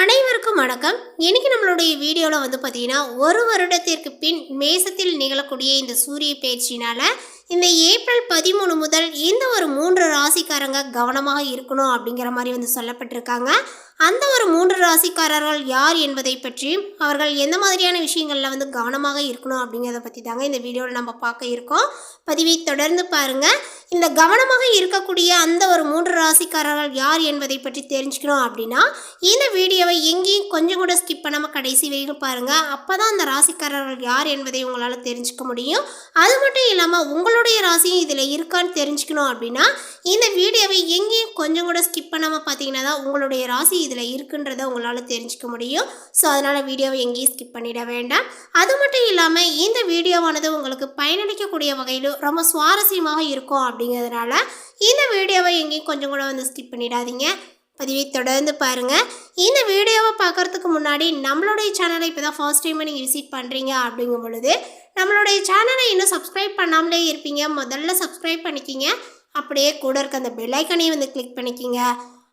அனைவருக்கும் வணக்கம். இன்றைக்கி நம்மளுடைய வீடியோவில் வந்து பார்த்தீங்கன்னா ஒரு வருடத்திற்கு பின் மேசத்தில் நிகழக்கூடிய இந்த சூரிய பயிற்சினால் இந்த ஏப்ரல் பதிமூணு முதல் இந்த ஒரு மூன்று ராசிக்காரங்க கவனமாக இருக்கணும் அப்படிங்கிற மாதிரி வந்து சொல்லப்பட்டிருக்காங்க. அந்த ஒரு மூன்று ராசிக்காரர்கள் யார் என்பதை பற்றியும் அவர்கள் எந்த மாதிரியான விஷயங்களில் வந்து கவனமாக இருக்கணும் அப்படிங்கிறத பற்றி தாங்க இந்த வீடியோவில் நம்ம பார்க்க இருக்கோம். பதிவை தொடர்ந்து பாருங்கள் இந்த கவனமாக இருக்கக்கூடிய அந்த ஒரு மூன்று ராசிக்காரர்கள் யார் என்பதை பற்றி தெரிஞ்சுக்கணும் அப்படின்னா இந்த வீடியோவை எங்கேயும் கொஞ்சம் கூட ஸ்கிப் பண்ணாமல் கடைசி வரைக்கும் பாருங்கள் அப்போ தான் அந்த ராசிக்காரர்கள் யார் என்பதை உங்களால் தெரிஞ்சுக்க முடியும். அது மட்டும் இல்லாமல் உங்கள் உங்களுடைய ராசியும் இதில் இருக்கான்னு தெரிஞ்சுக்கணும் அப்படின்னா இந்த வீடியோவை எங்கேயும் கொஞ்சம் கூட ஸ்கிப் பண்ணாமல் பார்த்தீங்கன்னா தான் உங்களுடைய ராசி இதில் இருக்குன்றதை உங்களால் தெரிஞ்சுக்க முடியும். ஸோ அதனால் வீடியோவை எங்கேயும் ஸ்கிப் பண்ணிட வேண்டாம். அது மட்டும் இல்லாமல் இந்த வீடியோவானது உங்களுக்கு பயனளிக்கக்கூடிய வகையில் ரொம்ப சுவாரஸ்யமாக இருக்கும் அப்படிங்கிறதுனால இந்த வீடியோவை எங்கேயும் கொஞ்சம் கூட வந்து ஸ்கிப் பண்ணிடாதீங்க. பதிவை தொடர்ந்து பாருங்கள் இந்த வீடியோவை பார்க்குறதுக்கு முன்னாடி நம்மளுடைய சேனலை இப்போ தான் ஃபர்ஸ்ட் டைம் நீங்கள் விசிட் பண்ணுறீங்க அப்படிங்கும் பொழுது நம்மளுடைய சேனலை இன்னும் சப்ஸ்கிரைப் பண்ணாமலே இருப்பீங்க. முதல்ல சப்ஸ்கிரைப் பண்ணிக்கிங்க. அப்படியே கூட இருக்க அந்த பெல்லைக்கனையும் வந்து கிளிக் பண்ணிக்கிங்க.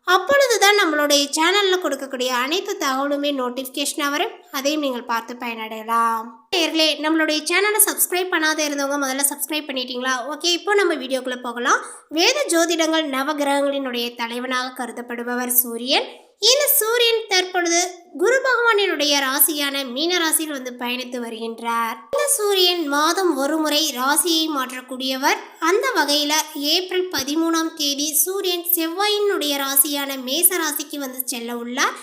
அப்பொழுது தான் நம்மளுடைய சேனலில் கொடுக்கக்கூடிய அனைத்து தகவலுமே நோட்டிஃபிகேஷனாக வரும். அதையும் நீங்கள் பார்த்து பயனடையலாம். நேர்களே நம்மளுடைய சேனலை சப்ஸ்கிரைப் பண்ணாத இருந்தவங்க முதல்ல சப்ஸ்கிரைப் பண்ணிட்டீங்களா? ஓகே இப்போ நம்ம வீடியோக்குள்ளே போகலாம். வேத ஜோதிடங்கள் நவகிரகங்களினுடைய தலைவனாக கருதப்படுபவர் சூரியன். இந்த சூரியன் தற்பொழுது குரு பகவானினுடைய ராசியான மீன ராசியில் வந்து பயணித்து வருகின்றார். இந்த சூரியன் மாதம் ஒரு முறை ராசியை மாற்றக்கூடியவர். அந்த வகையில் ஏப்ரல் பதிமூணாம் தேதி சூரியன் செவ்வாயினுடைய ராசியான மேச ராசிக்கு வந்து செல்ல உள்ளார்.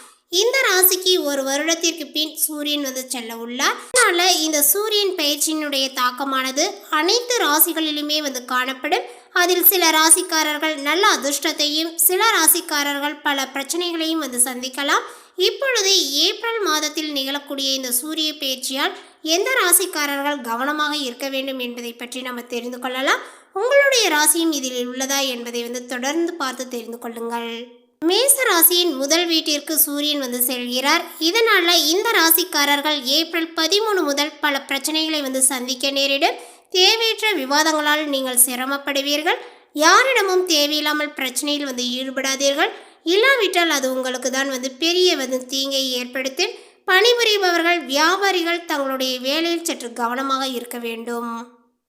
இந்த ராசிக்கு ஒரு வருடத்திற்கு பின் சூரியன் வந்து செல்ல உள்ளார். அதனால இந்த சூரியன் பயிற்சியினுடைய தாக்கமானது அனைத்து ராசிகளிலுமே வந்து காணப்படும். அதில் சில ராசிக்காரர்கள் நல்ல அதிர்ஷ்டத்தையும் சில ராசிக்காரர்கள் பல பிரச்சனைகளையும் வந்து சந்திக்கலாம். இப்பொழுது ஏப்ரல் மாதத்தில் நிகழக்கூடிய இந்த சூரிய பயிற்சியால் எந்த ராசிக்காரர்கள் கவனமாக இருக்க வேண்டும் என்பதை பற்றி நம்ம தெரிந்து கொள்ளலாம். உங்களுடைய ராசியும் இதில் உள்ளதா என்பதை வந்து தொடர்ந்து பார்த்து தெரிந்து கொள்ளுங்கள். மேச ராசியின் முதல் வீட்டிற்கு சூரியன் வந்து செல்கிறார். இதனால இந்த ராசிக்காரர்கள் ஏப்ரல் பதிமூணு முதல் பல பிரச்சனைகளை வந்து சந்திக்க நேரிடும். தேவையற்ற விவாதங்களால் நீங்கள் சிரமப்படுவீர்கள். யாரிடமும் தேவையில்லாமல் பிரச்சனையில் வந்து ஈடுபடாதீர்கள். இல்லாவிட்டால் அது உங்களுக்கு தான் வந்து பெரிய வந்து தீங்கை ஏற்படுத்தும். பணிபுரிபவர்கள் வியாபாரிகள் தங்களுடைய வேலையில் சற்று கவனமாக இருக்க வேண்டும்.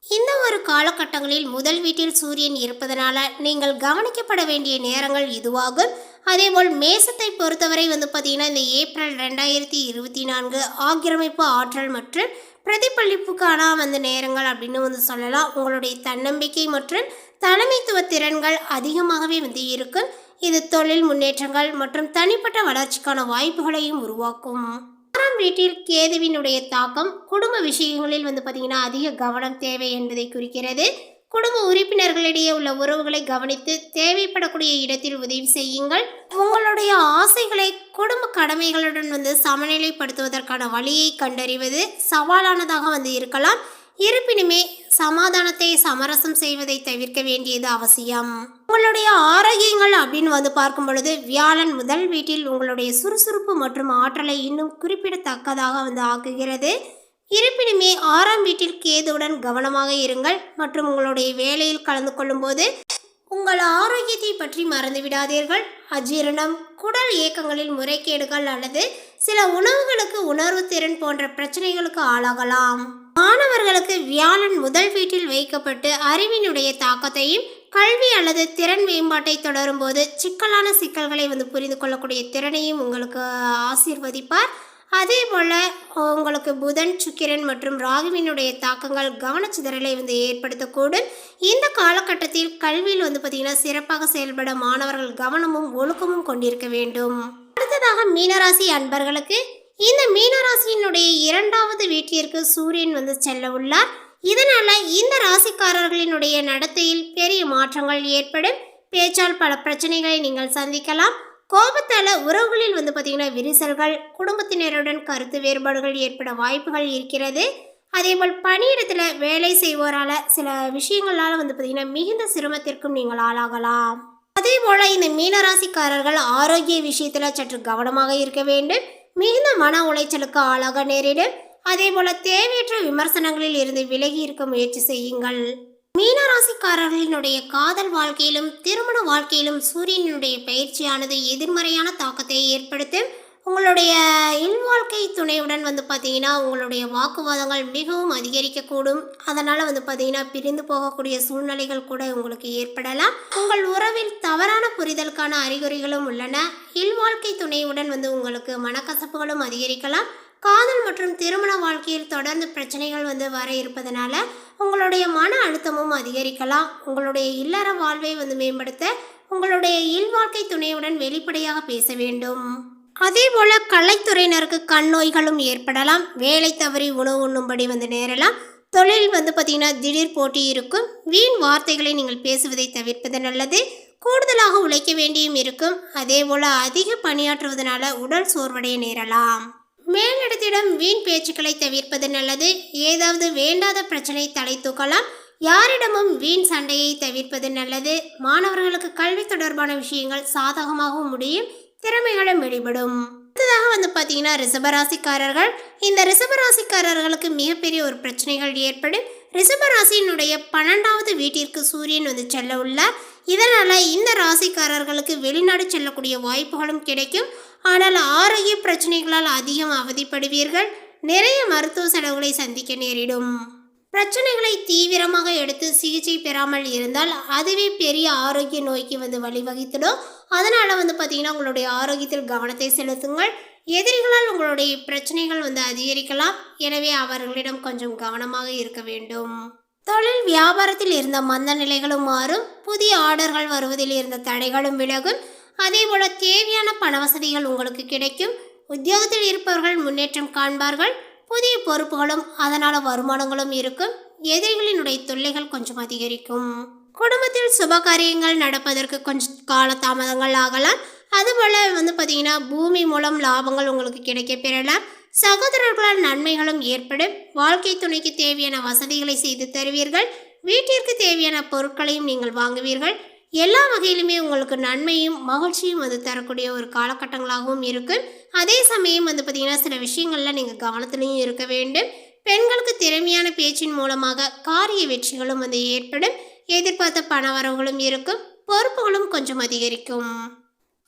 இந்த ஒரு காலகட்டங்களில் முதல் வீட்டில் சூரியன் இருப்பதனால நீங்கள் கவனிக்கப்பட வேண்டிய நேரங்கள் இதுவாகும். அதேபோல் மேசத்தை பொறுத்தவரை வந்து பார்த்தீங்கன்னா இந்த ஏப்ரல் ரெண்டாயிரத்தி இருபத்தி நான்கு ஆக்கிரமிப்பு ஆற்றல் மற்றும் பிரதிபலிப்புக்கான வந்து நேரங்கள் அப்படின்னு வந்து சொல்லலாம். உங்களுடைய தன்னம்பிக்கை மற்றும் தலைமைத்துவ திறன்கள் அதிகமாகவே வந்து இருக்கும். இது தொழில் முன்னேற்றங்கள் மற்றும் தனிப்பட்ட வளர்ச்சிக்கான வாய்ப்புகளையும் உருவாக்கும். ஆறாம் வீட்டில் கேதுவினுடைய தாக்கம் குடும்ப விஷயங்களில் வந்து பார்த்தீங்கன்னா அதிக கவனம் தேவை என்பதை குறிக்கிறது. குடும்ப உறுப்பினர்களிடையே உள்ள உறவுகளை கவனித்து தேவைப்படக்கூடிய இடத்தில் உதவி செய்யுங்கள். உங்களுடைய ஆசைகளை குடும்ப கடமைகளுடன் வந்து சமநிலைப்படுத்துவதற்கான வழியை கண்டறிவது சவாலானதாக வந்து இருக்கலாம். இருப்பினுமே சமாதானத்தை சமரசம் செய்வதை தவிர்க்க வேண்டியது அவசியம். உங்களுடைய ஆரோக்கியங்கள் அப்படின்னு வந்து பார்க்கும் பொழுது வியாழன் முதல் வீட்டில் உங்களுடைய சுறுசுறுப்பு மற்றும் ஆற்றலை இன்னும் குறிப்பிடத்தக்கதாக வந்து ஆக்குகிறது. இருப்பினுமே ஆறாம் வீட்டில் கேதுவுடன் கவனமாக இருங்கள் மற்றும் உங்களுடைய வேலையில் கலந்து கொள்ளும்போது உங்கள் ஆரோக்கியத்தை பற்றி மறந்து விடாதீர்கள். அஜீரணம் குடல் இயக்கங்களில் முறைகேடுகள் அல்லது சில உணவுகளுக்கு உணர்வு திறன் போன்ற பிரச்சனைகளுக்கு ஆளாகலாம். மாணவர்களுக்கு வியாழன் முதல் வீட்டில் வைக்கப்பட்டு அறிவினுடைய தாக்கத்தையும் கல்வி அல்லது திறன் மேம்பாட்டை தொடரும்போது சிக்கலான சிக்கல்களை வந்து புரிந்து கொள்ளக்கூடிய திறனையும் உங்களுக்கு ஆசீர்வதிப்பார். அதே போல் உங்களுக்கு புதன் சுக்கிரன் மற்றும் ராகுவினுடைய தாக்கங்கள் கவனச்சிதறலை வந்து ஏற்படுத்தக்கூடும். இந்த காலகட்டத்தில் கல்வியில் வந்து பார்த்திங்கன்னா சிறப்பாக செயல்பட மாணவர்கள் கவனமும் ஒழுக்கமும் கொண்டிருக்க வேண்டும். அடுத்ததாக மீனராசி அன்பர்களுக்கு இந்த மீனராசியினுடைய இரண்டாவது வீட்டிற்கு சூரியன் வந்து செல்ல உள்ளார். இதனால் இந்த ராசிக்காரர்களினுடைய நடத்தையில் பெரிய மாற்றங்கள் ஏற்படும். பேச்சால் பல பிரச்சனைகளை நீங்கள் சந்திக்கலாம். கோபத்தால் உறவுகளில் வந்து பார்த்திங்கன்னா விரிசல்கள் குடும்பத்தினருடன் கருத்து வேறுபாடுகள் ஏற்பட வாய்ப்புகள் இருக்கிறது. அதேபோல் பணியிடத்தில் வேலை செய்வோரால் சில விஷயங்களால் வந்து பார்த்திங்கன்னா மிகுந்த சிரமத்திற்கும் நீங்கள் ஆளாகலாம். அதே போல் இந்த மீனராசிக்காரர்கள் ஆரோக்கிய விஷயத்தில் சற்று கவனமாக இருக்க வேண்டும். மிகுந்த மன உளைச்சலுக்கு ஆளாக நேரிடும். அதேபோல் தேவையற்ற விமர்சனங்களில் இருந்து விலகி இருக்க முயற்சி செய்யுங்கள். மீனராசிக்காரர்களினுடைய காதல் வாழ்க்கையிலும் திருமண வாழ்க்கையிலும் சூரியனுடைய பயிற்சியானது எதிர்மறையான தாக்கத்தை ஏற்படுத்தும் உங்களுடைய இல்வாழ்க்கை துணையுடன் வந்து பார்த்தீங்கன்னா உங்களுடைய வாக்குவாதங்கள் மிகவும் அதிகரிக்கக்கூடும். அதனால் வந்து பார்த்தீங்கன்னா பிரிந்து போகக்கூடிய சூழ்நிலைகள் கூட உங்களுக்கு ஏற்படலாம். உங்கள் உறவில் தவறான புரிதலுக்கான அறிகுறிகளும் உள்ளன. இல்வாழ்க்கை துணையுடன் வந்து உங்களுக்கு மனக்கசப்புகளும் அதிகரிக்கலாம். காதல் மற்றும் திருமண வாழ்க்கையில் தொடர்ந்து பிரச்சனைகள் வந்து வர இருப்பதனால உங்களுடைய மன அழுத்தமும் அதிகரிக்கலாம். உங்களுடைய இல்லற வாழ்வை வந்து மேம்படுத்த உங்களுடைய இல்வாழ்க்கை துணையுடன் வெளிப்படையாக பேச வேண்டும். அதே போல கலைத்துறையினருக்கு கண் நோய்களும் ஏற்படலாம். வேலை தவறி உணவு உண்ணும்படி வந்து நேரலாம். தொழில் வந்து பார்த்திங்கன்னா திடீர் போட்டி இருக்கும். வீண் வார்த்தைகளை நீங்கள் பேசுவதை தவிர்ப்பது நல்லது. கூடுதலாக உழைக்க வேண்டியும் இருக்கும். அதே போல அதிக பணியாற்றுவதனால உடல் சோர்வடைய நேரலாம். மேலிடத்திடம் வீண் பேச்சுக்களை தவிர்ப்பது நல்லது. ஏதாவது வேண்டாத பிரச்சனை தலை தூக்கலாம். யாரிடமும் வீண் சண்டையை தவிர்ப்பது நல்லது. மாணவர்களுக்கு கல்வி தொடர்பான விஷயங்கள் சாதகமாகவும் முடியும். திறமைகளும் வெளிப்படும். அடுத்ததாக வந்து பார்த்தீங்கன்னா ரிசபராசிக்காரர்கள் இந்த ரிசபராசிக்காரர்களுக்கு மிகப்பெரிய ஒரு பிரச்சனைகள் ஏற்படும். ரிசபராசியினுடைய பன்னெண்டாவது வீட்டிற்கு சூரியன் வந்து செல்ல உள்ளார். இதனால் இந்த ராசிக்காரர்களுக்கு வெளிநாடு செல்லக்கூடிய வாய்ப்புகளும் கிடைக்கும். ஆனால் ஆரோக்கிய பிரச்சனைகளால் அதிகம் அவதிப்படுவீர்கள். நிறைய மருத்துவ செலவுகளை சந்திக்க நேரிடும். பிரச்சனைகளை தீவிரமாக எடுத்து சிகிச்சை பெறாமல் இருந்தால் அதுவே பெரிய ஆரோக்கிய நோய்க்கு வந்து வழிவகுத்திடும். அதனால் வந்து பார்த்திங்கன்னா உங்களுடைய ஆரோக்கியத்தில் கவனத்தை செலுத்துங்கள். எதிரிகளால் உங்களுடைய பிரச்சனைகள் வந்து அதிகரிக்கலாம். எனவே அவர்களிடம் கொஞ்சம் கவனமாக இருக்க வேண்டும். தொழில் வியாபாரத்தில் இருந்த மந்த நிலைகளும் மாறும். புதிய ஆர்டர்கள் வருவதில் இருந்த தடைகளும் விலகும். அதேபோல தேவையான பண வசதிகள் உங்களுக்கு கிடைக்கும். உத்தியோகத்தில் இருப்பவர்கள் முன்னேற்றம் காண்பார்கள். புதிய பொறுப்புகளும் அதனால வருமானங்களும் இருக்கும். எதிரிகளினுடைய தொல்லைகள் கொஞ்சம் அதிகரிக்கும். குடும்பத்தில் சுப காரியங்கள் நடப்பதற்கு கொஞ்சம் கால தாமதங்கள் ஆகலாம். அதுபோல் வந்து பார்த்தீங்கன்னா பூமி மூலம் லாபங்கள் உங்களுக்கு கிடைக்க பெறலாம். சகோதரர்களால் நன்மைகளும் ஏற்படும். வாழ்க்கை துணைக்கு தேவையான வசதிகளை செய்து தருவீர்கள். வீட்டிற்கு தேவையான பொருட்களையும் நீங்கள் வாங்குவீர்கள். எல்லா வகையிலுமே உங்களுக்கு நன்மையும் மகிழ்ச்சியும் வந்து தரக்கூடிய ஒரு காலகட்டங்களாகவும் இருக்கும். அதே சமயம் வந்து பார்த்திங்கன்னா சில விஷயங்களில் நீங்கள் கவனத்துலையும் இருக்க வேண்டும். பெண்களுக்கு திறமையான பேச்சின் மூலமாக காரிய வெற்றிகளும் வந்து ஏற்படும். எதிர்பார்த்த பண வரவுகளும் இருக்கும். பொறுப்புகளும் கொஞ்சம் அதிகரிக்கும்.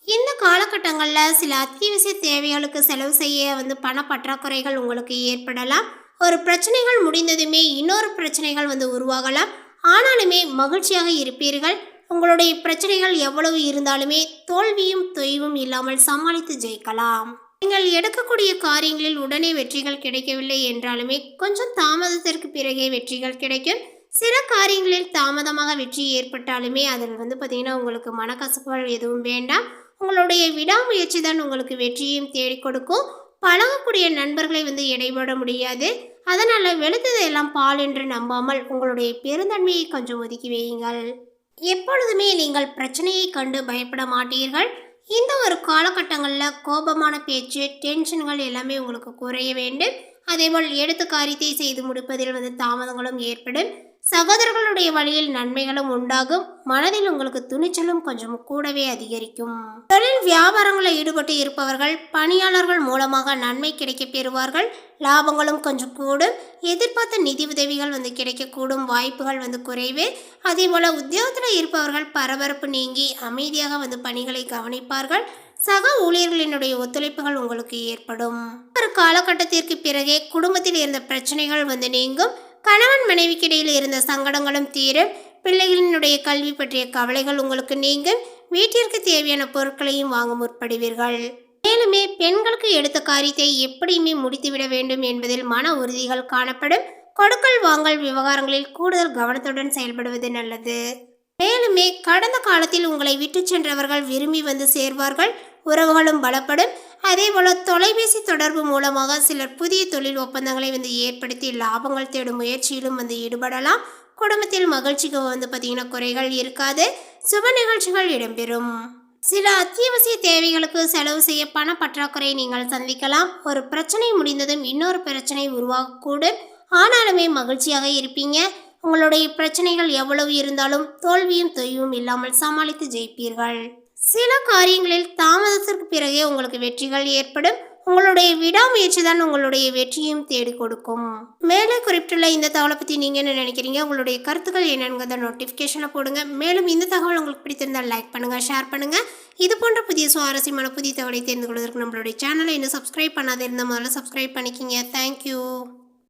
இந்த காலகட்டங்களில் சில அத்தியாவசிய தேவைகளுக்கு செலவு செய்ய வந்து பண பற்றாக்குறைகள் உங்களுக்கு ஏற்படலாம். ஒரு பிரச்சனைகள் முடிந்ததுமே இன்னொரு பிரச்சனைகள் வந்து உருவாகலாம். ஆனாலுமே மகிழ்ச்சியாக இருப்பீர்கள். உங்களுடைய பிரச்சனைகள் எவ்வளவு இருந்தாலுமே தோல்வியும் தொய்வும் இல்லாமல் சமாளித்து ஜெயிக்கலாம். நீங்கள் எடுக்கக்கூடிய காரியங்களில் உடனே வெற்றிகள் கிடைக்கவில்லை என்றாலுமே கொஞ்சம் தாமதத்திற்கு பிறகே வெற்றிகள் கிடைக்கும். சில காரியங்களில் தாமதமாக வெற்றி ஏற்பட்டாலுமே அதில் வந்து பார்த்திங்கன்னா உங்களுக்கு மனக்கசப்புகள் எதுவும் வேண்டாம். உங்களுடைய விடாமுயற்சி தான் உங்களுக்கு வெற்றியையும் தேடி கொடுக்கும். பழகக்கூடிய நண்பர்களை வந்து இடைபட முடியாது. அதனால் வெளுத்ததெல்லாம் பால் என்று நம்பாமல் உங்களுடைய பெருந்தன்மையை கொஞ்சம் ஒதுக்கி வையுங்கள். எப்பொழுதுமே நீங்கள் பிரச்சனையை கண்டு பயப்பட மாட்டீர்கள். இந்த ஒரு காலகட்டங்களில் கோபமான பேச்சு டென்ஷன்கள் எல்லாமே உங்களுக்கு குறைய வேண்டும். அதேபோல் எடுத்து காரியத்தை செய்து முடிப்பதில் வந்து தாமதங்களும் ஏற்படும். சகோதரர்களுடைய வழியில் நன்மைகளும் உண்டாகும். மனதில் உங்களுக்கு துணிச்சலும் கொஞ்சம் கூடவே அதிகரிக்கும். தொழில் வியாபாரங்களில் ஈடுபட்டு இருப்பவர்கள் பணியாளர்கள் மூலமாக நன்மை கிடைக்க பெறுவார்கள். லாபங்களும் கொஞ்சம் கூடும். எதிர்பார்த்த நிதி உதவிகள் வந்து கிடைக்கக்கூடும். வாய்ப்புகள் வந்து குறைவு. அதே போல் உத்தியோகத்தில் இருப்பவர்கள் பரபரப்பு நீங்கி அமைதியாக வந்து பணிகளை கவனிப்பார்கள். சக ஊழியர்களினுடைய ஒத்துழைப்புகள் உங்களுக்கு ஏற்படும். ஒரு காலகட்டத்திற்கு பிறகே குடும்பத்தில் இருந்த பிரச்சனைகள் வந்து நீங்கும். கணவன் மனைவிக்கு இடையில் இருந்த சங்கடங்களும் தீரும். பிள்ளைகளினுடைய கல்வி பற்றிய கவலைகள் உங்களுக்கு நீங்கும். வீட்டிற்கு தேவையான பொருட்களையும் வாங்க முற்படுவீர்கள். மேலுமே பெண்களுக்கு எடுத்த காரியத்தை எப்படியுமே முடித்துவிட வேண்டும் என்பதில் மன உறுதிகள் காணப்படும். கொடுக்கல் வாங்கல் விவகாரங்களில் கூடுதல் கவனத்துடன் செயல்படுவது நல்லது. மேலுமே கடந்த காலத்தில் உங்களை விட்டு சென்றவர்கள் விரும்பி வந்து சேர்வார்கள். உறவுகளும் பலப்படும். அதே போல் தொலைபேசி தொடர்பு மூலமாக சிலர் புதிய தொழில் ஒப்பந்தங்களை வந்து ஏற்படுத்தி லாபங்கள் தேடும் முயற்சியிலும் வந்து ஈடுபடலாம். குடும்பத்தில் மகிழ்ச்சிக்கு வந்து பார்த்திங்கன்னா குறைகள் இருக்காது. சுப நிகழ்ச்சிகள் இடம்பெறும். சில அத்தியாவசிய தேவைகளுக்கு செலவு செய்ய பண பற்றாக்குறையை நீங்கள் சந்திக்கலாம். ஒரு பிரச்சனை முடிந்ததும் இன்னொரு பிரச்சனை உருவாகக்கூடும். ஆனாலுமே மகிழ்ச்சியாக இருப்பீங்க. உங்களுடைய பிரச்சனைகள் எவ்வளவு இருந்தாலும் தோல்வியும் தொய்வும் இல்லாமல் சமாளித்து ஜெயிப்பீர்கள். சில காரியங்களில் தாமதத்திற்கு பிறகே உங்களுக்கு வெற்றிகள் ஏற்படும். உங்களுடைய விடாமுயற்சி தான் உங்களுடைய வெற்றியும் தேடி கொடுக்கும். மேலே குறிப்பிட்டுள்ள இந்த தகவலை பற்றி நீங்கள் என்ன நினைக்கிறீங்க? உங்களுடைய கருத்துக்கள் என்னங்கிறத நோட்டிஃபிகேஷனில் போடுங்க. மேலும் இந்த தகவல் உங்களுக்கு பிடித்திருந்தால் லைக் பண்ணுங்கள் ஷேர் பண்ணுங்கள் இது போன்ற புதிய சுவாரஸ்யமான புதிய தகவலை தெரிந்து கொள்வதற்கு நம்மளுடைய சேனலை இன்னும் சப்ஸ்கிரைப் பண்ணாத இருந்தால் முதல்ல சப்ஸ்கிரைப் பண்ணிக்கிங்க. தேங்க்யூ